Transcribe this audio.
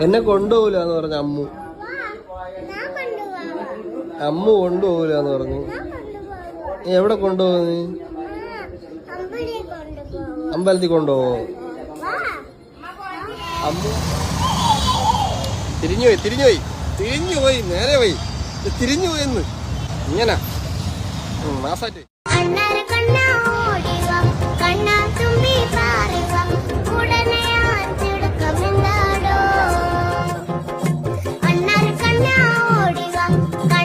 എന്നെ കൊണ്ടുപോകില്ല എന്ന് പറഞ്ഞു അമ്മു. അമ്മു കൊണ്ടുപോകില്ല എന്ന് പറഞ്ഞു എവിടെ കൊണ്ടുപോകുന്ന അമ്പലത്തിൽ കൊണ്ടുപോകോ അമ്മു. തിരിഞ്ഞു പോയി തിരിഞ്ഞു പോയി. നേരെ പോയി. ഇത് തിരിഞ്ഞു പോയെന്ന് ഇങ്ങനെ. കണ്ണ Đi.